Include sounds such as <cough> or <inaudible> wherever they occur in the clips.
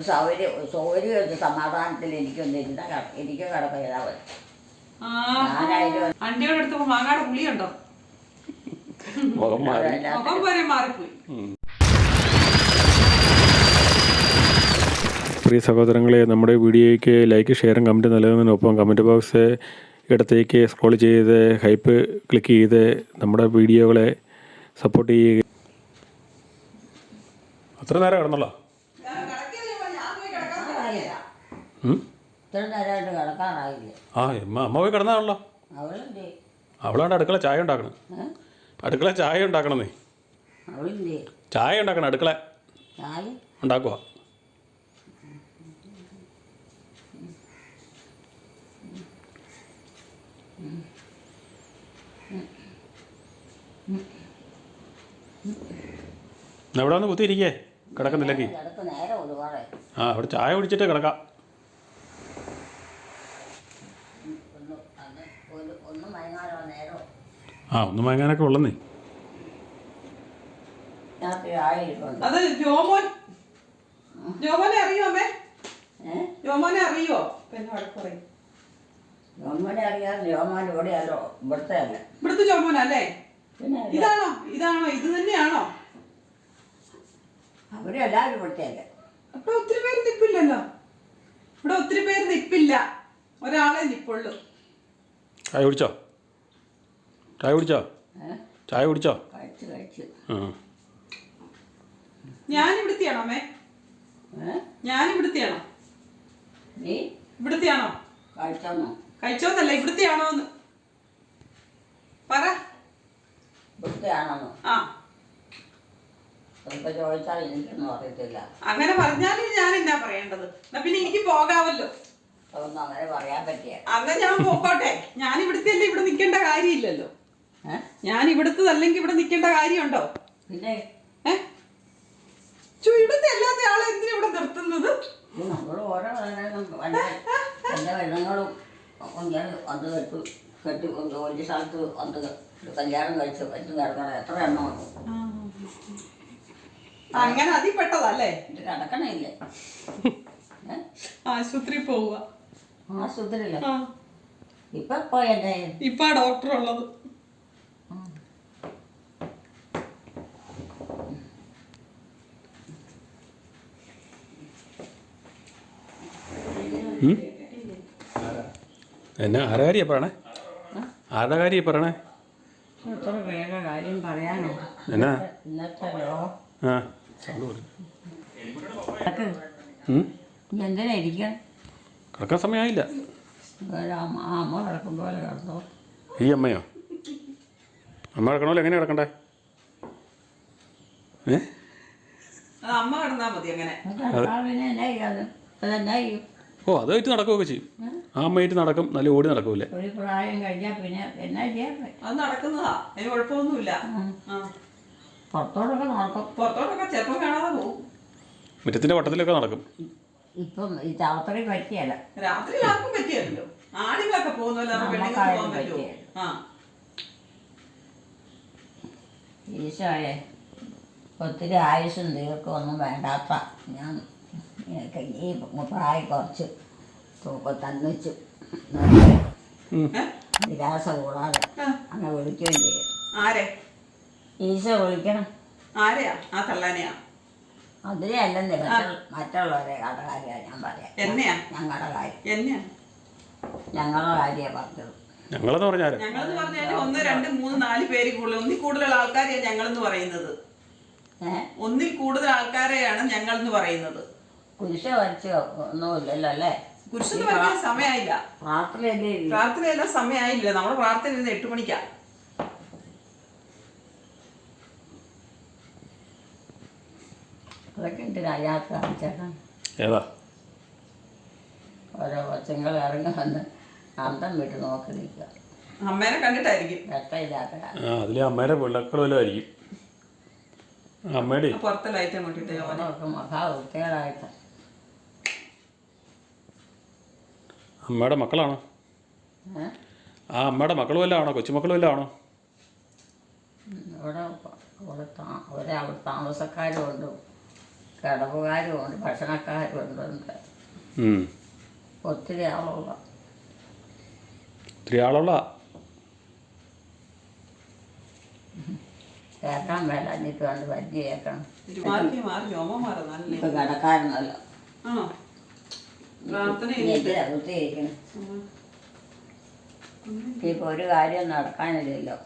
സൗകര്യം സൗകര്യം ഒരു സമാധാനത്തിൽ എനിക്കൊന്ന് ഇരുന്ന എനിക്ക് കിടക്ക ചെയ്താൽ മതി ആ ഞാനായാലും അണ്ടിയോട് എടുത്തപ്പോ മാങ്ങാടെ പുളിയുണ്ടോ? മുഖം മാറി. അതല്ല മുഖം വരെ മാറിപ്പോയി. പ്രിയ സഹോദരങ്ങളെ നമ്മുടെ വീഡിയോയ്ക്ക് ലൈക്ക് ഷെയറും കമന്റ് നൽകുന്നതിനൊപ്പം കമന്റ് ബോക്സ് ഇടത്തേക്ക് സ്ക്രോൾ ചെയ്ത് ഹൈപ്പ് ക്ലിക്ക് ചെയ്ത് നമ്മുടെ വീഡിയോകളെ സപ്പോർട്ട് ചെയ്യുക. അത്ര നേരം കിടന്നല്ലോ ആയില്ല ഇത്ര നേരമായിട്ട് കിടക്കാറായില്ലേ? ആ അമ്മ അമ്മ പോയി കിടന്നാണല്ലോ. അവളാണ്ട്. അടുക്കള ചായ ഉണ്ടാക്കണം? അടുക്കള ചായ ഉണ്ടാക്കണമെന്നേ അവളെന്തേ ചായ ഉണ്ടാക്കണം അടുക്കള. ചായ? ഉണ്ടാക്കുക എവിടെ ഒന്ന് കുത്തിയിരിക്കേ? കിടക്കുന്നില്ലെങ്കിൽ. ആ അവിടെ ചായ കുടിച്ചിട്ട് കിടക്കാം ഒന്ന് അത് ഒരു ഒന്നും മയങ്ങാനോ നേരോ ആ ഒന്ന് വാങ്ങാനൊക്കെ ഉള്ളന്നേ. അത് ജോമോൻ. ജോമോനെ അറിയോ അമ്മേ? ഏഹ് ജോമോനെ അറിയോ? പിന്നെ വഴക്ക് പറയും. ഗവൺമെന്റ് അറിയാതെ രോമാൻ ഇവിടെയല്ലോ ഇവിടുത്തെ അല്ല. ഇവിടുത്തെ ജോമോനല്ലേ ഇതാണോ? ഇതാണോ? ഇത് തന്നെയാണോ? അവരെല്ലാവരും ഇവിടുത്തെ അല്ല. അപ്പൊ ഒത്തിരി പേര് നിപ്പില്ലല്ലോ. ഇവിടെ ഒത്തിരി പേര് നിപ്പില്ല. ഒരാളെ നിപ്പുള്ളൂ. കൈ കുടിച്ചോ? ചായ കുടിച്ചോ? ചായ കുടിച്ചോ? കഴിച്ചോ കഴിച്ച്. ആ. ഞാൻ ഇവിടുത്തെയാണോ അമ്മേ ഞാൻ ഇവിടുത്തെയാണോ? നീ ഇവിടുത്തെയാണോ കഴിച്ചോന്നല്ല ഇവിടുത്തെയാണോ എന്ന് പറ ആ. അങ്ങനെ പറഞ്ഞാലും ഞാൻ എന്നാ പറയേണ്ടത്? എന്നാ പിന്നെ എനിക്ക് പോകാമല്ലോ അങ്ങനെ പറയാൻ പറ്റിയ അന്ന് ഞാൻ പോക്കോട്ടെ. ഞാൻ ഇവിടുത്തെ അല്ലേ ഇവിടെ നിൽക്കേണ്ട കാര്യമില്ലല്ലോ. ഞാൻ ഇവിടുത്തതല്ലെങ്കിൽ ഇവിടെ നിൽക്കേണ്ട കാര്യമുണ്ടോ? പിന്നെ? ഇവിടുത്തെ അല്ലാത്ത ആളെ എന്തിനാ ഇവിടെ നിർത്തുന്നത്? നമ്മൾ ഓരോ കെട്ടു കെട്ടി ജോലി സ്ഥലത്ത് കല്യാണം കഴിച്ച് എത്ര അങ്ങനെ അതി ഇത് കിടക്കണില്ലേ ആശുപത്രി പോവുക. ആശുപത്രിയില്ല ആ. ഇപ്പൊ ഇപ്പൊ ഡോക്ടർ ഉള്ളത് എന്നെ ആരുടെ കാര്യമാണ് പറയണേ? ആരുടെ കാര്യമാണ് പറയണേ? എത്ര പേരുടെ കാര്യം പറയാനോ? എന്നാ? ഇന്നത്തെ ലോകം ആ എന്തിനാ ഇരിക്കാൻ കിടക്കാൻ സമയമായില്ല അമ്മ കിടക്കും പോലെ ഈ അമ്മയോ? അമ്മ കിടക്കണമല്ലോ എങ്ങനെ കിടക്കണ്ടേ? ഏ? അത് അമ്മ കിടന്നാ മതി അങ്ങനെ. ഓ അതായിട്ട് നടക്കുകയൊക്കെ ചെയ്യും. ആ അമ്മയായിട്ട് നടക്കും നല്ല ഓടി നടക്കൂലേ ഒരു പ്രായം കഴിഞ്ഞാൽ പിന്നെ എന്നാ ചെയ്യാൻ പറ്റും? അത് നടക്കുന്നതാ അതിന് കുഴപ്പമൊന്നുമില്ല. ആ. പുറത്തോടൊക്കെ നടക്കും. പുറത്തോട്ടൊക്കെ ചെറുപ്പം കാണാതെ പോകും. മുറ്റത്തിന്റെ വട്ടത്തിലൊക്കെ നടക്കും. ഇപ്പം ഈ രാത്രി പറ്റിയല്ല. രാത്രി ആർക്കും പറ്റിയല്ലോ. ആണുങ്ങളൊക്കെ പോകുന്നല്ലോ അപ്പൊ പെണ്ണുങ്ങൾക്ക് നമുക്കായാലും പോകാൻ പറ്റുമോ? പറ്റിയല്ല. ആ. ഈശോയെ ഒത്തിരി ആയുസ്സും ദീർഘമൊന്നും വേണ്ടാത്ത ഞാൻ എനിക്ക് ഈ പ്രായം കുറച്ച് തൂക്കം തന്നിച്ച്? നിരാശ കൂടാതെ. അങ്ങനെ വിളിക്കുകയും ചെയ്യും. ആരെ? ഈശോ വിളിക്കണം. ആരെയാ? ആ തള്ളാനെയാ? അതിനെ അല്ലെന്ന് മറ്റുള്ള മറ്റുള്ളവരെ കഥ ഞാൻ പറയാം. എന്നെയാ? ഞങ്ങളുടെ കാര്യം. എന്നെയാ? ഞങ്ങളുടെ കാര്യമാണ് പറഞ്ഞത്. ഞങ്ങളെന്ന് പറഞ്ഞാൽ ഞങ്ങളെന്ന് പറഞ്ഞാൽ ഒന്ന് രണ്ട് മൂന്ന് നാല് പേര് കൂടുതൽ. ഒന്നിൽ കൂടുതൽ ആൾക്കാരെയാണ് ഞങ്ങളെന്ന് പറയുന്നത്. ഒന്നിൽ കൂടുതൽ ആൾക്കാരെയാണ് ഞങ്ങളെന്ന് പറയുന്നത്. കുരിശ വരച്ച് ഒന്നുമില്ലല്ലോ അല്ലേ? പുരുഷന് പറഞ്ഞ സമയമായില്ല പ്രാർത്ഥനയല്ലേ സമയമായില്ല നമ്മൾ പ്രാർത്ഥന ഇരുന്ന് എട്ട് മണിക്കാ. അതൊക്കെ എന്തിനാ അയാൾക്ക് കാണിച്ചേക്കാൻ ഏതാ? ഓരോ കൊച്ചുങ്ങൾ ഇറങ്ങി വന്ന് അന്തം വിട്ട് നോക്കി നിൽക്കുക. അമ്മേനെ കണ്ടിട്ടായിരിക്കും. രക്ഷയില്ലാത്ത ആ അതിലെ അമ്മേരെ പിള്ളക്കൾ വല്ലതും ആയിരിക്കും. ആ, അമ്മയുടെ പുറത്തെ ലൈറ്റ് അങ്ങോട്ടിട്ട് അമ്മയുടെ മക്കളാണോ? ആ അമ്മയുടെ മക്കളും വല്ലതും ആണോ? കൊച്ചുമക്കളും വല്ലതും ആണോ? ഇവിടെ ഇവിടെ താ ഒരവിടെ താമസക്കാരും ഉണ്ട് കിടപ്പുകാരും ഉണ്ട് ഭക്ഷണക്കാരും ഉണ്ട് ഒത്തിരി ആളുള്ള. ഒത്തിരി ആളുള്ള? കേൾക്കാൻ മേലഞ്ഞിട്ട് കൊണ്ട് വലിയ കേൾക്കണം. കിടക്കാരനല്ല ആണോ? പ്രാർത്ഥന കുത്തിയിരിക്കണം ഇപ്പൊ ഒരു കാര്യം നടക്കാനില്ലല്ലോ.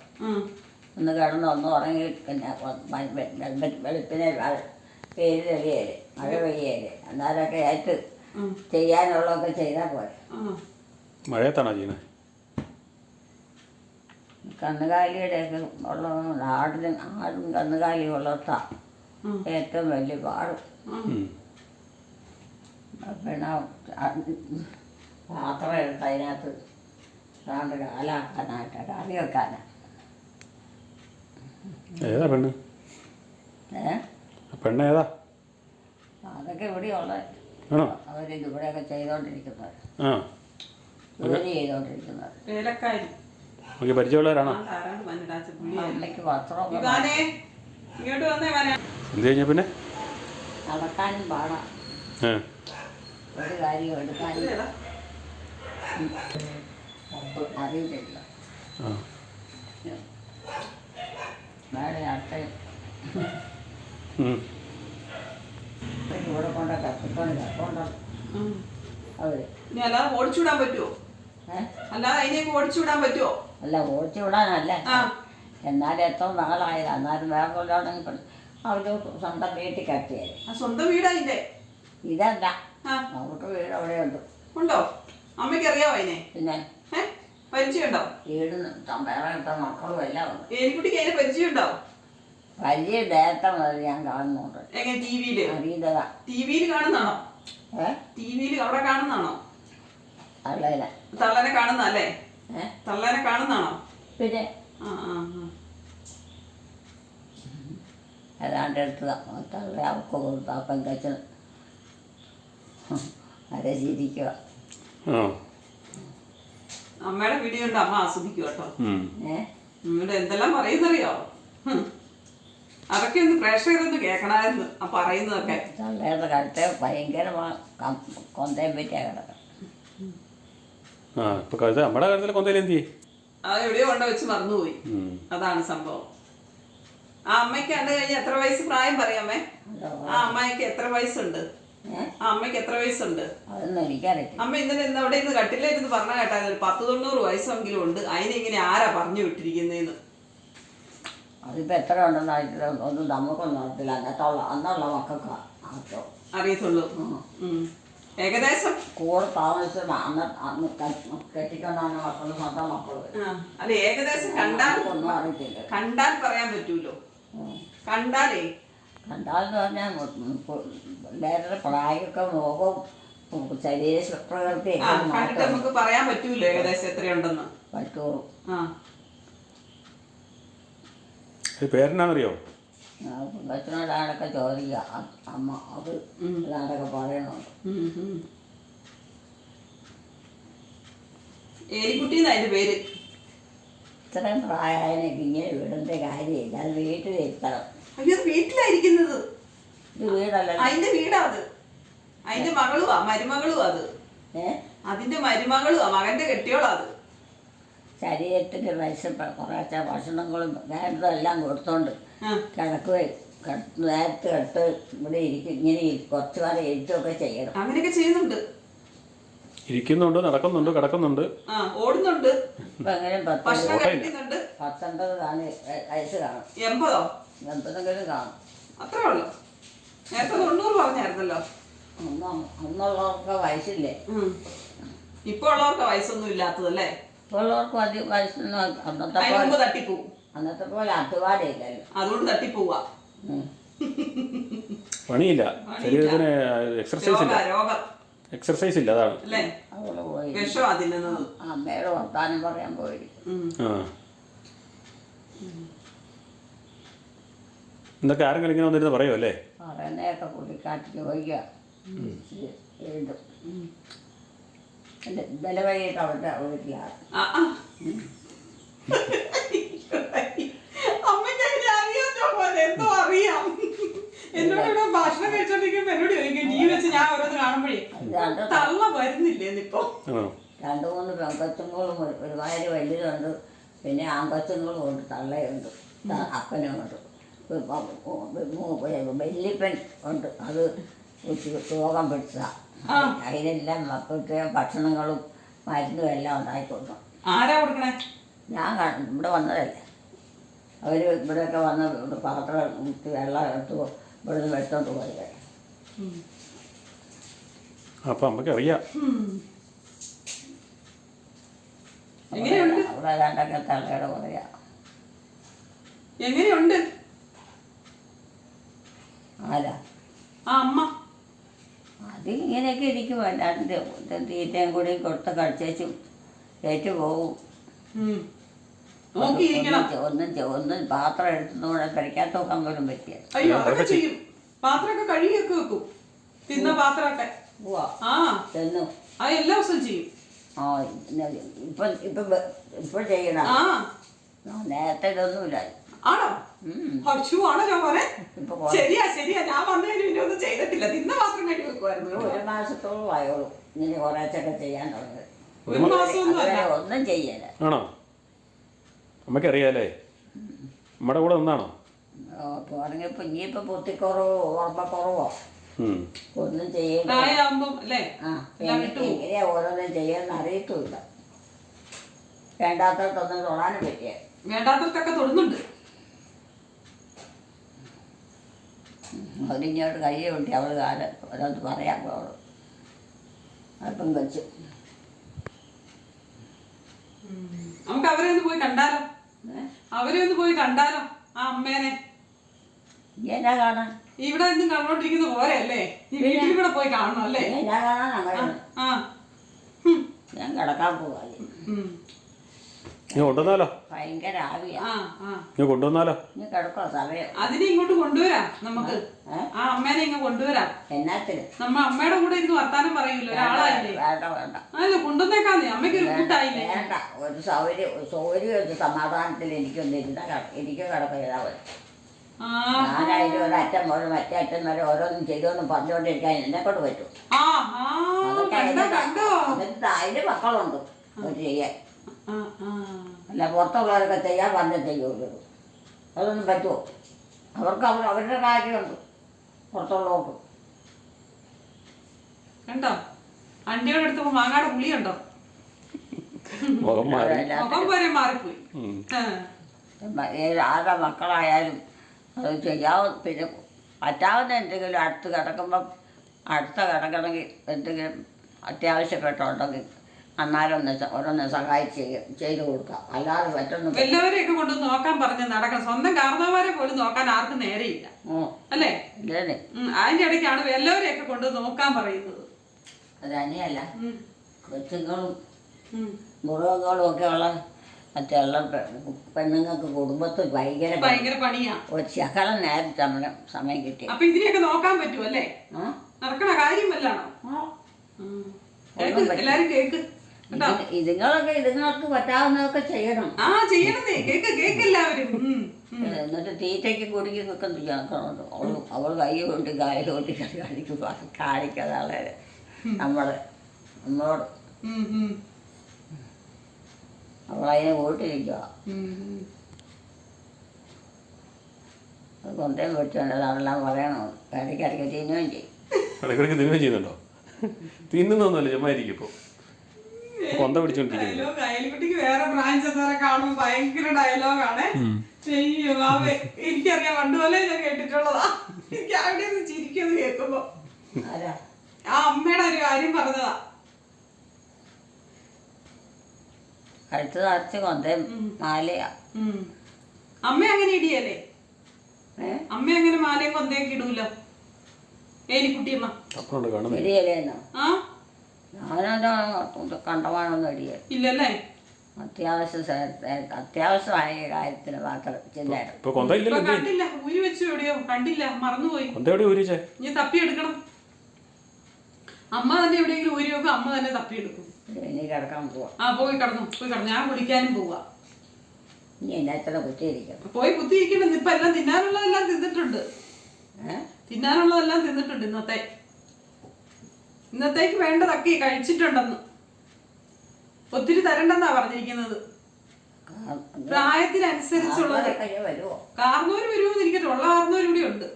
ഒന്ന് കിടന്ന് ഒന്ന് ഉറങ്ങി പിന്നെ വെ- വെ- വെ- വെളുപ്പിനെ വ- പേര് തെളിയൽ മഴ പെയ്യൽ എന്നാലൊക്കെ ആയിട്ട് ചെയ്യാനുള്ളതൊക്കെ ചെയ്താൽ പോരെ. മഴയത്താണോ ചെയ്യുന്നത് കന്നുകാലിയുടെയൊക്കെ ഉള്ള ആടിനും ആടും കന്നുകാലി വളർത്താം ഏറ്റവും വലിയ പാട്. പിന്നെ ആ- പാത്രം എടുത്ത് അതിനകത്ത് ഏതാണ്ട് കാലാക്കാനായിട്ട് കറി വെക്കാനാ. ഏതാ പെണ്ണ്? ഏ? പെണ്ണ് ഏതാ? അതൊക്കെ ഇവിടെയുള്ള. അവരിത് ഇവിടെയൊക്കെ ചെയ്തുകൊണ്ടിരിക്കുന്നത് ആ. ജോലി നമുക്ക് പരിചയമുള്ളവരാണോ? അമ്മയ്ക്ക് വസ്ത്രമൊക്കെ ഇങ്ങോട്ട് വന്നേ ഇവാനെ എന്ത് കഴിഞ്ഞാൽ പിന്നെ? നടക്കാനും പാടാ. ഒരു കാര്യം? അറിയില്ല ആ. വേറെ അട്ടയും ഉം. ഇവിടെ കൊണ്ട കത്തിക്കൊണ്ട് കൊണ്ട് ഉം. അവർ. ഇനി അല്ലാതെ ഓടിച്ചുവിടാൻ പറ്റുമോ ഏ? അല്ലാതെ അതിനെയൊക്കെ ഓടിച്ചുവിടാൻ പറ്റുമോ അല്ല ഓടിച്ചുവിടാനല്ല. ആ. എന്നാലും എത്ര നാളായത്. എന്നാലും വേറെ കൊല്ലാണെങ്കിൽ അവർ സ്വന്തം വീട്ടിൽ കത്തിയായി ആ സ്വന്തം വീടാ ഇതല്ല. നമുക്ക് വീട് അവിടെയുണ്ട്. ഉണ്ടോ? അമ്മയ്ക്ക് അറിയാവോ അതിനെ? പിന്നെ? ഏ? പരിചയമുണ്ടോ? വീട് ഇട്ട മക്കളും എല്ലാം ഉണ്ട്. എലിക്കുട്ടിക്ക് അതിന് പരിചയമുണ്ടോ? വലിയ ഡേറ്റ മുതൽ ഞാൻ കാണുന്നുണ്ട്. എങ്ങനെ ടി വിയിൽ അറിയുന്നതാ. ടി വിയിൽ കാണുന്നാണോ ഏ? ടി വിയിൽ അവിടെ കാണുന്നാണോ അല്ല തള്ളനെ കാണുന്നല്ലേ ഏ? തള്ളനെ കാണുന്നാണോ പിന്നെ? ആ ആ ആ. ഏതാണ്ട് എടുത്തതാ. തള്ളേ അവർക്ക് കൊടുത്ത് ആ പെങ്കച്ചന്. <laughs> അരെ ചിരിക്കുക. ആ. അമ്മയുടെ വീഡിയോ ഉണ്ട് അമ്മ ആസ്വദിക്കുക കേട്ടോ. ഇവിടെ എന്തെല്ലാം പറയുന്നറിയോ. അതൊക്കെ ഒന്ന് പ്രേക്ഷകരൊന്ന് കേൾക്കണമായിരുന്നു ആ പറയുന്നതൊക്കെ. തള്ളയുടെ കഴുത്തെ ഭയങ്കര കൊന്തയും പറ്റിയാ കിടക്കണം ആ ഇപ്പൊ കഴുത നമ്മുടെ കാര്യത്തിൽ കൊന്തയിൽ എന്ത് ചെയ്യും? അത് എവിടെയോ കൊണ്ട് വെച്ച് മറന്നുപോയി. അതാണ് സംഭവം. ആ അമ്മയ്ക്ക് കണ്ടു കഴിഞ്ഞാൽ എത്ര വയസ്സ് പ്രായം പറയാമേ ആ അമ്മയ്ക്ക് എത്ര വയസ്സുണ്ട്? അമ്മയ്ക്ക് എത്ര വയസ്സുണ്ട്? അതൊന്നും എനിക്കറിയില്ല അമ്മ ഇന്നലെ ഇന്ന് അവിടെ ഇരുന്ന് കട്ടിലിരുന്ന് പറഞ്ഞ കേട്ടാ ഒരു പത്ത് തൊണ്ണൂറ് വയസ്സെങ്കിലും ഉണ്ട്. അതിനെ ഇങ്ങനെ ആരാ പറഞ്ഞു വിട്ടിരിക്കുന്നതെന്ന് അതിപ്പോ എത്ര ഉണ്ടെന്ന് അറിയില്ല ഒന്നും നമുക്കൊന്നും അറിയത്തില്ല. അന്നത്തുള്ള അന്നുള്ള മക്കൾക്ക്. അറിയത്തുള്ളൂ. ഏകദേശം? കൂടെ താമസിച്ചത് അന്ന് അന്ന് കെട്ടിക്കൊണ്ടാണ് മക്കൾ സ്വന്തം മക്കൾ അല്ല ഏകദേശം കണ്ടാൽ ഒന്നും അറിയത്തില്ല. കണ്ടാൽ പറയാൻ പറ്റൂലോ? കണ്ടാലേ കണ്ടാലെന്ന് പറഞ്ഞാൽ വേറെ പ്രായമൊക്കെ നോക്കും ശരീര പ്രകൃതി നമുക്ക് പറയാൻ പറ്റൂല ഏകദേശം എത്രയുണ്ടെന്ന്. പറ്റുള്ളൂ പേരെന്നാണെന്നറിയോ കൊച്ചിനോടാണൊക്കെ ചോദിക്കുക. അമ്മ അത് ഇതാണൊക്കെ പറയണുണ്ട് ഉം, എന്നതിന്റെ പേര്? ഇത്രയും പ്രായമായതിനൊക്കെ ഇങ്ങനെ വിടേണ്ട കാര്യമില്ല. അത് വീട്ടിലിരുത്തണം അയ്യോ അത് വീട്ടിലായിരിക്കുന്നത്. അതിന്റെ വീടാ അത്. അതിന്റെ മകളുവാ മരുമകളുവാ അത്. അതിന്റെ മരുമകളുവാ മകന്റെ കെട്ടിയോളാ അത്. ശരീരത്തിന്റെ വയസ്സ് കുറച്ച ഭക്ഷണങ്ങളും വേണ്ടതും എല്ലാം കൊടുത്തോണ്ട് കിടക്കുകയും നേരത്തെ കിടത്ത് ഇവിടെ ഇരിക്കും ഇങ്ങനെ കുറച്ചു കാലം എഴുത്തൊക്കെ ചെയ്യണം. അങ്ങനെയൊക്കെ ചെയ്യുന്നുണ്ട്. ഇരിക്കുന്നുണ്ട് നടക്കുന്നുണ്ട് കിടക്കുന്നുണ്ട്. ആ ഓടുന്നുണ്ട്. ഇപ്പം എങ്ങനെ പത്ത് ഭക്ഷണം കഴിക്കുന്നുണ്ട്. പത്തൊമ്പത് കാണി വയസ്സ് കാണും. എൺപതോ? എൺപതെങ്കിലും കാണും. അത്രേ ഉള്ളൂ. നേരത്തെ തൊണ്ണൂറ് പറഞ്ഞായിരുന്നല്ലോ. അന്ന് അന്നുള്ളവർക്ക് വയസ്സില്ലേ. ഇപ്പൊ ഉള്ളവർക്ക് വയസ്സൊന്നും ഇല്ലാത്തതല്ലേ ഇപ്പൊ ഉള്ളവർക്ക് അധികം വയസ്സൊന്നും അന്നത്തെ പോലെ തട്ടിപ്പോവും. അന്നത്തെ പോലെ അധ്വാനയില്ലല്ലോ അതുകൊണ്ട് തട്ടിപ്പോവാ. പണിയില്ല. ശരീരത്തിന് എക്സർസൈസ് ഇല്ല. രോഗം എക്സർസൈസ് ഇല്ല അതാണ്. പോയി. അമ്മയുടെ വർത്താനം പറയാൻ പോയിരിക്കും എന്തൊക്കെ ആരെങ്കിലും ഇങ്ങനെ വന്നിരുന്ന് പറയുമോ അല്ലേ? പറയുന്നതൊക്കെ അവരുടെ വീട്ടിലാണ് എന്തോ അറിയാം. എന്നോട് ഇവിടെ ഭക്ഷണം ഭക്ഷണം കഴിച്ചോണ്ടിരിക്കുമ്പോ എന്നോട് ചോദിക്കും ടി വെച്ച് ഞാൻ ഓരോന്ന് കാണുമ്പോഴേ രണ്ട് തള്ള മൂന്ന് പെൺകൊച്ചുങ്ങളും ഒരു- ഒരുമാതിരി വലിയതുണ്ട് പിന്നെ ആൺകൊച്ചുങ്ങളും ഉണ്ട് തള്ളയുണ്ട് അപ്പനും ഉണ്ട് വല്യപ്പൻ ഉണ്ട്. അത് രോഗം പിടിച്ച അതിനെല്ലാം മക്കൾക്ക് ഭക്ഷണങ്ങളും മരുന്നും എല്ലാം ഉണ്ടായിക്കൊണ്ടു ആരാ കൊടുക്കണേ? ഞാൻ ഇവിടെ വന്നതല്ലേ. അവർ ഇവിടെയൊക്കെ വന്ന് ഇവിടെ പാത്രം വെള്ളം എടുത്ത് ഇവിടെ നിന്ന് എടുത്തോണ്ട് പോയത്. അപ്പം നമുക്ക് അറിയാം? അവിടെ രണ്ടൊക്കെ തള്ളയുടെ പറയാ എങ്ങനെയുണ്ട്? ആരാ? ആ അമ്മ. അത് ഇങ്ങനെയൊക്കെ ഇരിക്കും അല്ലാണ്ട് തീറ്റയും കൂടി കൊടുത്ത് കഴിച്ചും ഏറ്റു പോകും. നോക്കിയിരിക്കണം. ഒന്നും ചെ- ഒന്നും പാത്രം എടുത്തുകൂടെ കഴിക്കാത്ത നോക്കാൻ പോലും പറ്റിയ അയ്യോ അതൊക്കെ ചെയ്യും. പാത്രമൊക്കെ കഴുകിയൊക്കെ വെക്കും. തിന്ന പാത്രമൊക്കെ. ആ. ചെന്നു അത് എല്ലാ ദിവസവും ചെയ്യും. ആ ഇപ്പൊ ഇപ്പൊ ഇപ്പൊ ചെയ്യണം? ആ. ആ, നേരത്തെ ഇതൊന്നുമില്ല. ആണോ? ഉം. ആണോ ഞാൻ പോലെ ശരിയാ ശരിയാ. ഞാൻ വന്നു കഴിഞ്ഞു പിന്നെ ഒന്നും ചെയ്തിട്ടില്ല. തിന്ന മാത്രം കഴിഞ്ഞു വെക്കുമായിരുന്നു ഒരു മാസത്തോളം ആയോളൂ ഇങ്ങനെ ഒരാഴ്ചയൊക്കെ ചെയ്യാൻ തുടങ്ങി. ഒരു മാസമൊന്നും അല്ല. ഒന്നും ചെയ്യല ആണോ? നമുക്കറിയാലേ നമ്മുടെ കൂടെ നിന്നാണോ? തുടങ്ങിയപ്പോ ഇനിയിപ്പോ പൊത്തിക്കുറവോ ഓർമ്മക്കുറവോ. ഒന്നും എങ്ങനെ- എങ്ങനെയാ ഓരോന്നും ചെയ്യാന്ന് അറിയത്തുമില്ല. വേണ്ടാത്തതൊന്നും തൊടാനും പറ്റിയ വേണ്ടാത്തവർക്കൊക്കെ തൊടുന്നുണ്ട്. അതിങ്ങോട്ട് കൈ ഉണ്ട് അവൾ കാലം ഓരോന്ന് പറയാൻ അവൾ അപ്പം വെച്ച് നമുക്ക് അവരെ ഒന്ന് പോയി കണ്ടാലോ? അവരെ ഒന്ന് പോയി കണ്ടാലോ? ആ അമ്മേനെ. നീ എന്നാ കാണാൻ ഇവിടെ നിന്നും കണ്ടോണ്ടിരിക്കുന്ന പോരെ അല്ലേ ഈ വീട്ടിൽ കൂടെ പോയി കാണണം അല്ലേ? ഞാൻ കാണാൻ. ഞാൻ കിടക്കാൻ പോവാ. നീ കൊണ്ടുവന്നാലോ? ഭയങ്കര ആവിയാ. ആ ആ. നീ കൊണ്ടുവന്നാലോ? നീ കിടക്കോ സമയം. അതിനെ ഇങ്ങോട്ട് കൊണ്ടുവരാം നമുക്ക്. ആ അമ്മേനെ ഇങ്ങ് കൊണ്ടുവരാം. എന്നാത്തിന്? നമ്മ അമ്മയുടെ കൂടെ ഇരുന്ന് വർത്താനം പറയൂല്ലോ ഒരാളായില്ലേ? വേണ്ട വേണ്ട. അല്ല കൊണ്ടുവന്നേക്കാന്നേ. അമ്മയ്ക്ക് ഒരു കൂട്ടായില്ലേ? വേണ്ട. ഒരു സൗകര്യം ഒരു സൗകര്യം ഒരു സമാധാനത്തിൽ എനിക്കൊന്ന് ഇരുന്ന എനിക്ക് കിടക്ക ചെയ്താൽ മതി. ആ. ഞാനായാലും ഒരു അറ്റം മുതൽ മറ്റേ അറ്റം വരെ ഓരോന്നും ചെയ്തോന്നും പറഞ്ഞുകൊണ്ടിരിക്കാൻ എന്നെ കൊണ്ട് പറ്റും. ആ ആ കണ്ടോ അതിന്റെ കണ്ടോ? അതിന് മക്കളുണ്ട്. അത് ചെയ്യാൻ. അല്ല പുറത്തുള്ളവരൊക്കെ ചെയ്യാൻ പറഞ്ഞ ചെയ്യുള്ളൂ. അതൊന്നും പറ്റുമോ? അവർക്ക് അവർ അവരുടെ കാര്യമുണ്ട്. പുറത്തുള്ളവർക്ക്. കണ്ടോ? അണ്ടിയോടെ എടുത്തപ്പോ മാങ്ങാടെ പുളി കണ്ടോ മുഖം വരെ മാറിപ്പോയി. ആരുടെ മക്കളായാലും അത് ചെയ്യാവും? പിന്നെ പറ്റാവുന്ന എന്തെങ്കിലും അടുത്ത് കിടക്കുമ്പം അടുത്ത കിടക്കണമെങ്കിൽ എന്തെങ്കിലും അത്യാവശ്യപ്പെട്ടുണ്ടെങ്കിൽ അന്നാലൊന്ന് സ- ഓരോന്ന് സഹായിച്ച് ചെയ്ത് കൊടുക്കാം. അല്ലാതെ പറ്റുന്നു എല്ലാവരെയൊക്കെ കൊണ്ട് നോക്കാൻ പറഞ്ഞ് നടക്കണം. സ്വന്തം കാരണവന്മാരെ പോലും നോക്കാൻ ആർക്കും നേരെയില്ല. ഓ അല്ലേ? അതിന്റെ ഇടയ്ക്കാണ് എല്ലാവരെയൊക്കെ കൊണ്ട് നോക്കാൻ പറയുന്നത്. അത് അനിയല്ല. കൊച്ചുങ്ങളും. മൃഗങ്ങളും ഒക്കെ ഉള്ള മറ്റുള്ള പെണ്ണുങ്ങൾക്ക് കുടുംബത്തിൽ ഭയങ്കര ഭയങ്കര പണിയാ. ഒരു ശകലം നേരത്തെ നമ്മുടെ സമയം കിട്ടി. അപ്പൊ ഇതിനെയൊക്കെ നോക്കാൻ പറ്റുമല്ലേ നടക്കണ കാര്യം വല്ലാണോ എല്ലാരും കേക്ക് ഇതുങ്ങളൊക്കെ ഇതുങ്ങൾക്ക് പറ്റാവുന്നതൊക്കെ ചെയ്യണം. ആ ചെയ്യണതേ. കേക്ക് കേക്ക് എല്ലാവരും. എന്നിട്ട് തീറ്റയ്ക്ക് കുടിക്കും ഒക്കെ ചേർക്കണുണ്ട് അവൾ അവൾ കൈ കൊണ്ട് കായ കൊണ്ട് കാണിക്കും. കാണിക്കാതെ ആളെ നമ്മൾ നമ്മളോട്. അവളതിനെ ഉം. അത് കൊന്തയും പിടിച്ചോണ്ട് അതെല്ലാം പറയണം? ഇടയ്ക്കിടയ്ക്ക് തിന്നുകയും ചെയ്യും. ഇടയ്ക്കിടയ്ക്ക് തിന്നുകയും ചെയ്യുന്നുണ്ടോ? തിന്നുന്നൊന്നുമല്ല ചുമ്മാ ഇരിക്കും ഇപ്പോൾ കൊന്ത പിടിച്ചോണ്ടിരിക്കുന്നു. ഡയലോഗ് അയൽക്കുട്ടിക്ക് വേറെ ബ്രാഞ്ച് എന്നവരെ കാണുമ്പോൾ ഭയങ്കര ഡയലോഗാണ് എനിക്കറിയാം പണ്ട് പോലെ ഞാൻ കേട്ടിട്ടുള്ളതാ. എനിക്ക് അവിടെ നിന്ന് ചിരിക്കുന്നത് കേൾക്കുമ്പോ. ആരാ? ആ അമ്മയുടെ ഒരു കാര്യം പറഞ്ഞതാ. കഴുത്ത് നിറച്ച് കൊന്തയും മാലയാ. അമ്മ അങ്ങനെ ഇടിയല്ലേ? അമ്മ അങ്ങനെ മാലയും കൊന്തയൊക്കെ ഇടൂലോ? ഏലിക്കുട്ടിയമ്മ. ഇടിയല്ലേ ആ? ഞാനത് കണ്ടമാനൊന്നും ഇടിയ ഇല്ലല്ലേ? അത്യാവശ്യ അത്യാവശ്യമായ കാര്യത്തിന് മാത്രം കണ്ടില്ല. ഊരി വെച്ചു എവിടെയോ. കണ്ടില്ല. മറന്നുപോയി. ഇനി തപ്പിയെടുക്കണം. അമ്മ തന്നെ എവിടെയെങ്കിലും ഊരി വെക്കും. അമ്മ തന്നെ തപ്പിയെടുക്കും. ഇനി കിടക്കാൻ പോവാ. ആ പോയി കിടന്നു. പോയി കിടന്നു. ഞാൻ കുളിക്കാനും പോവാ. ഇനി എന്നാ കുത്തിയിരിക്കണം. പോയി കുത്തിയിരിക്കണം ഇപ്പൊ എല്ലാം തിന്നാനുള്ളതെല്ലാം തിന്നിട്ടുണ്ട്. തിന്നാനുള്ളതെല്ലാം തിന്നിട്ടുണ്ട് ഇന്നത്തെ. ഇന്നത്തേക്ക് വേണ്ടതൊക്കെ കഴിച്ചിട്ടുണ്ടെന്ന്. ഒത്തിരി തരണ്ടെന്നാ പറഞ്ഞിരിക്കുന്നത്. പ്രായത്തിനനുസരിച്ചുള്ളത്. കാർന്നൂര് വരുമെന്ന് ഇരിക്കട്ടെ. ഉള്ള കാർന്നൂര് ഇവിടെ ഉണ്ട്.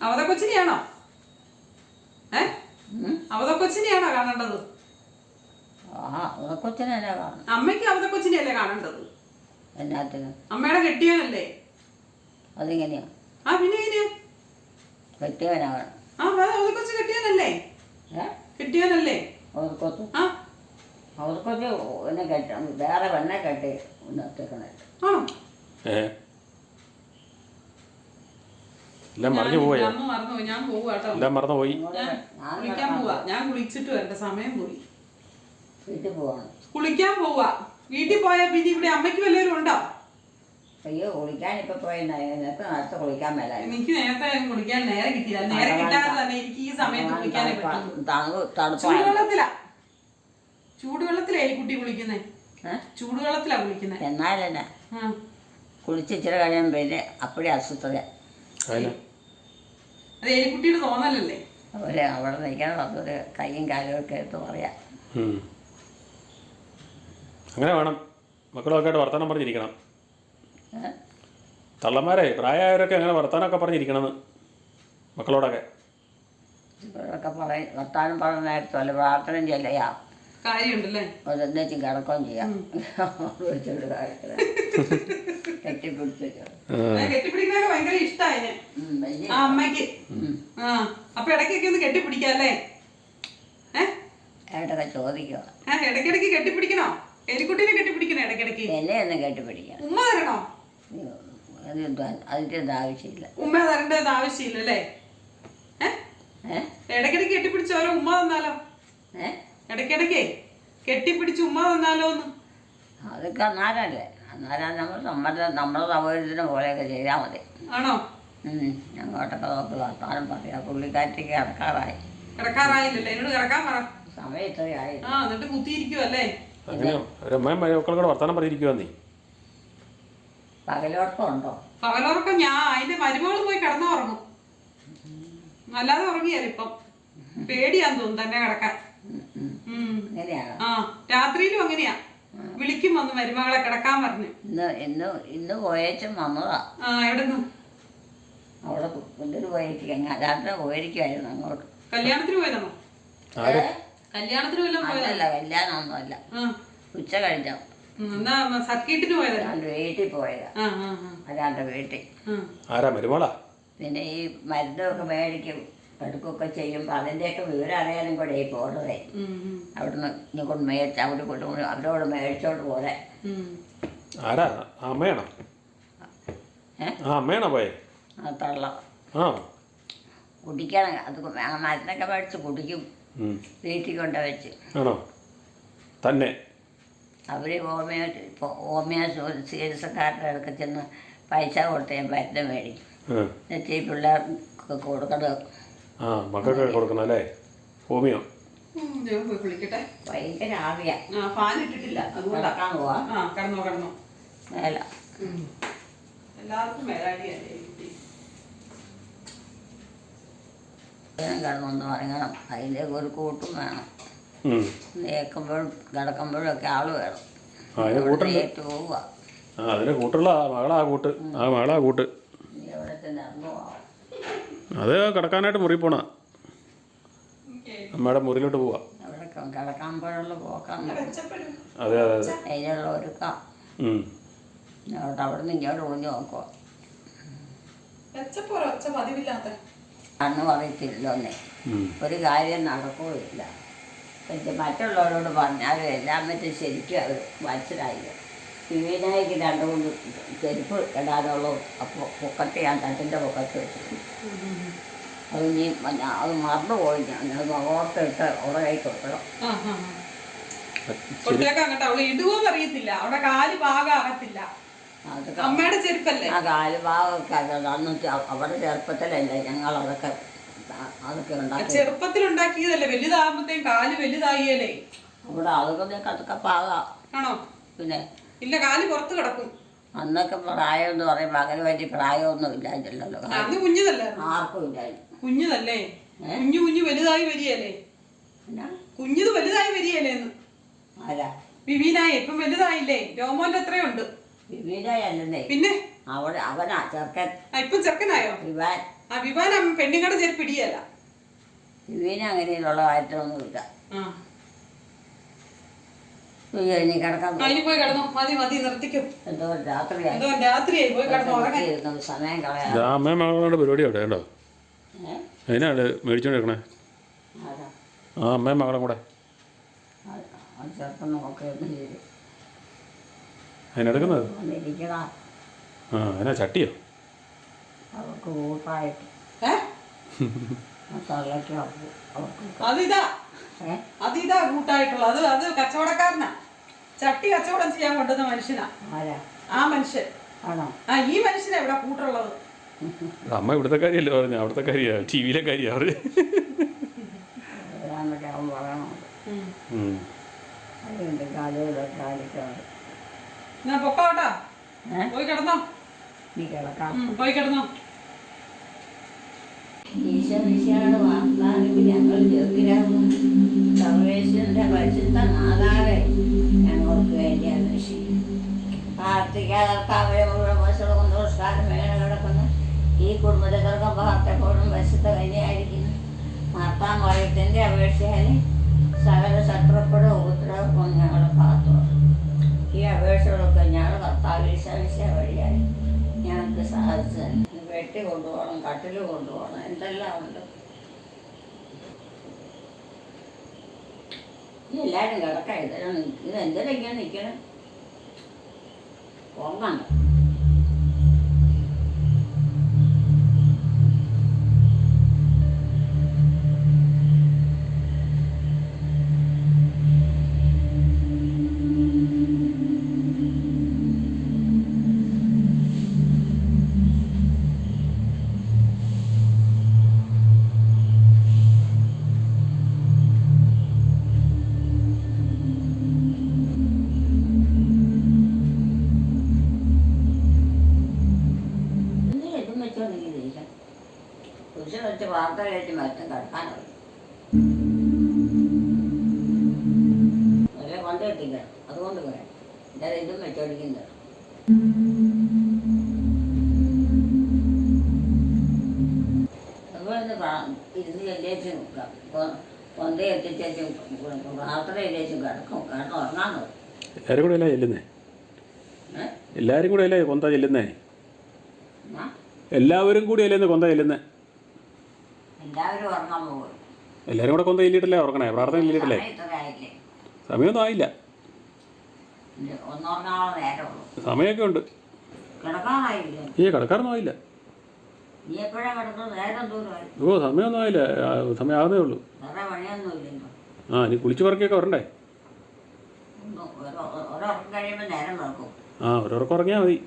അവത കൊച്ചിനെയാണോ ഏ? അവത കൊച്ചിനെയാണോ കാണേണ്ടത്? ആ അവതക്കൊച്ചിനെയല്ലേ തന്നെ കാണും അമ്മയ്ക്ക് അവത കൊച്ചിനെയല്ലേ കാണേണ്ടത് അമ്മയുടെ കെട്ടിയവനല്ലേ അതിങ്ങനെയാ. ആ പിന്നെ എങ്ങനെയാ കെട്ടിയവനാണ്. ആ അവത കൊച്ചു കെട്ടിയവനല്ലേ? ഏ? കെട്ടിയവനല്ലേ? അവർക്കൊത്ത് ആ. അവർക്കൊത്ത് എന്നെ കെട്ട വേറെ പെണ്ണെ കെട്ടി നിർത്തിക്കണേ. ആണോ? എല്ലാം പോയോ? ഞാൻ എല്ലാം മറന്നു പോയി. കുളിക്കാൻ പോവാ. ഞാൻ കുളിച്ചിട്ട് വരട്ടെ സമയം പോയി. വീട്ടിൽ പോവാണ്. കുളിക്കാൻ പോവാ. വീട്ടിൽ പോയാ പിന്നെ ഇവിടെ അമ്മയ്ക്ക് വല്ലവരും ഉണ്ടോ? അയ്യോ കുളിക്കാൻ ഇപ്പൊ പോയി നേരത്തെ നേരത്തെ കുളിക്കാൻ മേല എനിക്ക് നേരത്തെ കുളിക്കാൻ നേരെ കിട്ടിയില്ല. നേരെ കിട്ടാതെ തന്നെ എനിക്ക് ഈ സമയത്ത് കുളിക്കാനേ തണുപ്പായി ചൂടുവെള്ളത്തിലാ. ചൂടുവെള്ളത്തിലാ എലിക്കുട്ടി കുളിക്കുന്നേ? ചൂടുവെള്ളത്തിലാ കുളിക്കുന്നേ. എന്നാലെന്നെ കുളിച്ചിച്ചിരി കുളിച്ച് ഇച്ചിരി കഴിയുമ്പോൾ പിന്നെ അപ്പടി അസ്വസ്ഥത. അതിന് അത് എലിക്കുട്ടിയുടെ തോന്നലല്ലേ? അവരെ അവിടെ നിൽക്കണം അതൊരു കൈയും കാലും ഒക്കെ എടുത്ത് പറയാം. അങ്ങനെ വേണം. മക്കളൊക്കെ ആയിട്ട് വർത്തമാനം പറഞ്ഞിരിക്കണം? തള്ളന്മാരെ പ്രായമായവരൊക്കെ അങ്ങനെ വർത്താനൊക്കെ പറഞ്ഞിരിക്കണമെന്ന് മക്കളോടൊക്കെ. ഇവരൊക്കെ പറയും വർത്താനം പറഞ്ഞ നേരത്തെ വല്ല പ്രാർത്ഥനയും ചെയ്യാം. കാര്യമുണ്ടല്ലേ? കിടക്കുകയും ചെയ്യാം. വിളിച്ചോണ്ട് കാര്യത്തിൽ കെട്ടിപ്പിടിച്ചു ഞാൻ കെട്ടിപ്പിടിക്കുന്നതൊക്കെ ഭയങ്കര ഇഷ്ടമായി വലിയ ആ അമ്മയ്ക്ക്. ആ അപ്പൊ ഇടയ്ക്കൊക്കെ ഒന്ന് കെട്ടിപ്പിടിക്കാല്ലേ ഏ? ഏട്ടൊക്കെ ചോദിക്കുക ആ ഇടയ്ക്കിടയ്ക്ക് കെട്ടിപ്പിടിക്കണോ? എലിക്കുട്ടീനെ കെട്ടിപ്പിടിക്കണോ ഇടയ്ക്കിടയ്ക്ക്? എന്നെയൊന്നും കെട്ടിപ്പിടിക്കണം. ഉമ്മ തരണോ അതിന്റെ ഒന്നും ആവശ്യമില്ല. ഉമ്മ തരേണ്ടത് ആവശ്യമില്ലല്ലേ? ഏ? ഏ? ഇടയ്ക്കിടയ്ക്ക് കെട്ടിപ്പിടിച്ച് ഓരോ ഉമ്മ തന്നാലോ? ഇടയ്ക്കിടയ്ക്ക് കെട്ടിപ്പിടിച്ച് ഉമ്മ തന്നാലോ എന്ന്? അതൊക്കെ അന്നാരല്ലേ? അന്നാരം നമ്മൾ നമ്മുടെ നമ്മുടെ സൗകര്യത്തിന് പോലെയൊക്കെ ചെയ്താൽ മതി. ആണോ? ഉം. ഞങ്ങോട്ടൊക്കെ നോക്കി വർത്താനം പറയാം. പുള്ളിക്കാറ്റിക്ക് കിടക്കാറായി. കിടക്കാറായില്ലല്ലേ? എന്നോട് കിടക്കാൻ പറ. സമയം ഇത്രയായി. ആ എന്നിട്ട് കുത്തിയിരിക്കുവല്ലേ? അങ്ങനെ ഒരമ്മയും വർത്താനം വർത്തമാനം പകലോട്ടം ഉണ്ടോ പകലോർക്കം ഞാൻ അതിന്റെ മരുമകൾ പോയി കിടന്നുറങ്ങും. അല്ലാതെ ഉറങ്ങിയാലും ഇപ്പം. പേടിയാന്ന് തോന്നും തന്നെ കിടക്കാൻ. ആ രാത്രിയിലും അങ്ങനെയാ. വിളിക്കും വന്ന് മരുമകളെ കിടക്കാൻ പറഞ്ഞു. ഇന്ന് ഇന്ന് ഇന്ന് പോയേച്ചും വന്നതാ. ആ എവിടുന്ന്? അവിടെ കുഞ്ഞിന് പോയിരിക്കും. രാത്രി പോയിരിക്കുമായിരുന്നു അങ്ങോട്ട്. കല്യാണത്തിന് പോയതാണോ? കല്യാണത്തിന് വല്ലതും പോയതല്ല കല്യാണമൊന്നുമല്ല. ഉച്ച കഴിഞ്ഞോ. ഉം, എന്നാ സർക്കിട്ടിന് പോയതല്ല ഞാൻ വീട്ടിൽ പോയതാ. ആ ആ ആ, അല്ലാണ്ട് വീട്ടിൽ. ആ. ആരാ മരുമോളാ? പിന്നെ ഈ മരുന്നൊക്കെ മേടിക്കും എടുക്കുകയൊക്കെ ചെയ്യുമ്പോൾ അതിന്റെയൊക്കെ വിവരം അറിയാനും കൂടെ ഈ പോണതേ. ഉം, ഉം, അവിടുന്ന് ഇനി കൊണ്ട് മേടിച്ച് അവിടെ കൊണ്ട് കൊണ്ട് അവരോട് മേടിച്ചോണ്ട് പോലെ ഉം. ആരാ? ആ അമ്മയാണോ? ഏ? ആ അമ്മയാണോ പോയെ? ആ തള്ള. ആ. കുടിക്കാൻ അത് ആ മരുന്നൊക്കെ മേടിച്ച് കുടിക്കും. ഉം. വീട്ടിൽ കൊണ്ടുവച്ച്. ആണോ? തന്നെ. അവർ ഹോമിയോ ഹോമിയോ ചികിത്സക്കാരുടെ അടുക്ക ചെന്ന് പൈസ കൊടുത്ത് ഞാൻ മരുന്ന് മേടിക്കും. ആ. എന്നിട്ട് ഈ പിള്ളേർക്ക് കൊടുക്കണത് ആ മക്കൾക്ക് കൊടുക്കണം അല്ലേ? ഹോമിയോ. ഭയങ്കര ആവിയാ. ആ ഫാൻ ഇട്ടിട്ടില്ല. കിടക്കാൻ പോവാ. ആ കിടന്നോ കിടന്നോ. മേല. എല്ലാവർക്കും മേലാടിയല്ലേ പറയണം ഒരു കൂട്ടും വേണം. ഉം. നേക്കുമ്പോഴും കിടക്കുമ്പോഴും ഒക്കെ ആൾ വേണം. ഏറ്റു പോവുക ആ അതിന് കൂട്ടുള്ള ആ മകളാ കൂട്ട്. ആ മകളാ കൂട്ട്. അത് കിടക്കാനായിട്ട് മുറി പോണ. അമ്മയുടെ മുറിയിലോട്ട് പോവാ. കിടക്കുമ്പോഴുള്ള പോക്കാൻ വെച്ചപ്പോഴും അതെ അതെ അതെ. അതിനുള്ള ഒരുക്കാം. ഉം. അവിടെ അവിടെ നിന്ന് ഇങ്ങോട്ട് ഒളിഞ്ഞു നോക്കുക അന്ന് പറയത്തില്ലെന്നേ. ഒരു കാര്യം നടക്കുകയില്ല പിന്നെ മറ്റുള്ളവരോട് പറഞ്ഞാലും എല്ലാം പറ്റും ശരിക്കും അത് മനസ്സിലായില്ല. വിവീനായിക്ക് രണ്ട് മൂന്ന് ചെരുപ്പ് ഇടാനുള്ള. അപ്പോൾ പൊക്കത്ത് ഞാൻ തട്ടിന്റെ പൊക്കത്ത് വെച്ചു അത് നീ അത് അത് മറന്നുപോയി ഞാൻ അത് ഓർത്തിട്ട് ഉറകായി കൊടുക്കണം കാൽ അമ്മയുടെ ചെരുപ്പല്ലേ? ആ കാലുഭാഗമൊക്കെ അത് അന്ന് അവിടെ ചെറുപ്പത്തിലല്ലേ ഞങ്ങൾ അതൊക്കെ അ- അതൊക്കെ ഉണ്ടാക്കി. ചെറുപ്പത്തിൽ ഉണ്ടാക്കിയതല്ലേ വലുതാകുമ്പത്തേക്കും കാൽ വലുതായില്ലേ അവിടെ അതൊക്കെ അതൊക്കെ പാകാം. ആണോ? പിന്നെ ഇല്ല കാൽ പുറത്ത് കിടക്കും. അന്നൊക്കെ പ്രായം എന്ന് പറയുമ്പോൾ അങ്ങനെ വലിയ പ്രായമൊന്നും ഇല്ലായിരുന്നല്ലോ അന്ന് കുഞ്ഞതല്ലേ? ആർക്കും ഇല്ലായിരുന്നു. കുഞ്ഞതല്ലേ? കുഞ്ഞു കുഞ്ഞു വലുതായി വരികയല്ലേ? കുഞ്ഞത് വലുതായി വരികയല്ലേ എന്ന് ആരാ? വിവീനായി ഇപ്പം വലുതായില്ലേ? രോമോന്റെ എത്രയുണ്ട് വിവീനയല്ലേ പിന്നെ? അവിടെ അവനാ ചെറുക്കൻ. ആ ഇപ്പം ചെറുക്കനായോ? വിവാൻ. ആ വിവാൻ പെണ്ണുങ്ങളുടെ ചേർ പിടിയല്ല. വിവീന അങ്ങനെയുള്ള കാര്യത്തിലൊന്നുമില്ല ആ. അയ്യോ, ഇനി കിടക്കാൻ ആ, ഇനി പോയി കിടന്നോ? മതി മതി നിർത്തിക്കും. എന്തോ രാത്രിയായി. എന്തോ രാത്രിയായി പോയി കിടന്നോ ഉറങ്ങാൻ. ഇരുന്ന് സമയം കളയാ. ഇതാ അമ്മയും മകളുടെ പരിപാടി അവിടെ കേട്ടോ ഏ? അതിനാണ് മേടിച്ചോണ്ടിരിക്കണേ ആരാ? ആ അമ്മയും മകളും കൂടെ. ആ ആ ചെറുക്കൻ നോക്കിയൊന്നും ചെയ്തു അതിനെടുക്കുന്നത് വന്നിരിക്കണ ആ അതിനാ ചട്ടിയോ? അവർക്ക് അതിതാ. അതിതാ കൂട്ടായിട്ടുള്ള അത് അത് കച്ചവടക്കാരനാ. ചട്ടി കച്ചവടം ചെയ്യാൻ കൊണ്ടുവന്ന മനുഷ്യനാ. ആരാ? ആ മനുഷ്യൻ. ആണോ? ആ ഈ മനുഷ്യനാ ഇവിടെ കൂട്ടുള്ളത്. അമ്മ ഇവിടുത്തെ കാര്യമല്ലേ പറഞ്ഞു? അവിടുത്തെ കാര്യമാ ടി വിയിലെ കാര്യമാണ് അവർ. എന്നാ പൊക്കോട്ടാ പോയി കിടന്നോ. നീ കിടക്കാം പോയി കിടന്നോ. ഈശ്വരിശാണ് വാർത്താനും ഞങ്ങൾ യോഗ്യരാകുന്നു സർവേശ്വരന്റെ പരിശുദ്ധ നാഥാവെ ഞങ്ങൾക്ക് വേണ്ടി അന്വേഷിക്കും പ്രാർത്ഥിക്കാതെ മുഴുവൻ വശമുള്ള സന്തോഷക്കാരൻ വേണം കിടക്കുന്നു. ഈ കുടുംബത്തിൽക്കും ഭാഗത്തെപ്പോഴും വശത്ത് കന്യായിരിക്കുന്നു. മാർത്താൻ വയത്തിന്റെ അപേക്ഷയാൽ സകല ശത്രുക്കളും ഉപദ്രവവും ഞങ്ങൾ കാത്തു ഈ അപേക്ഷകളൊക്കെ ഞങ്ങൾ കർത്താവിശ വഴിയായി ഞങ്ങൾക്ക് സാധിച്ചു വെട്ടി കൊണ്ടുപോകണം കട്ടിൽ കൊണ്ടുപോകണം എന്തെല്ലാം ഉണ്ട്? എല്ലാവരും കിടക്കാം. ഇതിനാണ് ഇത് എന്തിനൊക്കെയാണ് നിൽക്കണം? ഉറങ്ങണ്ട ഇരുന്ന് ചെല്ലേച്ചും കൊന്ത എത്തിച്ചേച്ചും പ്രാർത്ഥന ചെല്ലേച്ചും കിടക്കും. കിടന്ന് ഉറങ്ങാൻ നോക്കും. എല്ലാവരും കൂടെ അല്ലേ ചെല്ലുന്നേ? ഏഹ് എല്ലാവരും കൂടെ അല്ലേ കൊന്ത ചെല്ലുന്നേ? എല്ലാവരും കൂടി അല്ലേ കൊന്ത ചെല്ലുന്നേ? എല്ലാവരും ഉറങ്ങാൻ പോകും എല്ലാവരും കൂടെ കൊന്ത ചെല്ലിയിട്ടല്ലേ ഉറങ്ങണേ? പ്രാർത്ഥന ചെല്ലിയിട്ടല്ലേ? ഇത്ര സമയമൊന്നും ആയില്ല. നേരമുള്ളൂ. സമയമൊക്കെ ഉണ്ട് ഈ കിടക്കാറൊന്നും ആയില്ല. നീ എപ്പോഴാ കിടക്കുന്നത്? നേരം ദൂരമായി ഓ സമയമൊന്നും ആയില്ല. ആ, സമയം ആകുന്നേ ഉള്ളൂ. വേറെ പണിയൊന്നും ഇല്ലല്ലോ. ആ ഇനി കുളിച്ച് പറക്കിയൊക്കെ വരണ്ടേ? ഒന്ന് ഒരു- ഒരുറക്കം കഴിയുമ്പോൾ നേരം കിടക്കും. ആ ഓരോർക്ക് ഉറങ്ങിയാൽ മതി.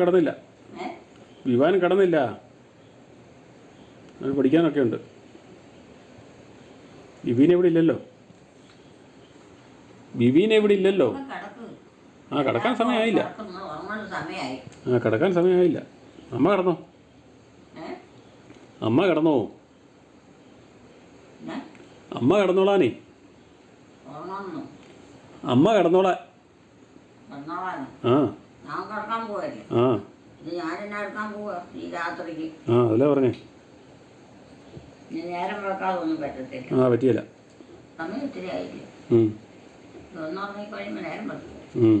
കിടന്നില്ല. വിവാഹം വിവാൻ കിടന്നില്ല. അത് പഠിക്കാനൊക്കെ ഉണ്ട്. ബിബീൻ എവിടെ ഇല്ലല്ലോ. ബിബീൻ എവിടെ ഇല്ലല്ലോ. ആ കിടക്കാൻ സമയമായില്ല. ആ കിടക്കാൻ സമയമായില്ല. അമ്മ കിടന്നോ? അമ്മ കിടന്നോ? അമ്മ കിടന്നോളാനേ. അമ്മ കിടന്നോളാൻ. കിടന്നോളാണ് ആ. ആ. ആ അതല്ലേ പറഞ്ഞേ? ആ പറ്റിയല്ല. സമയം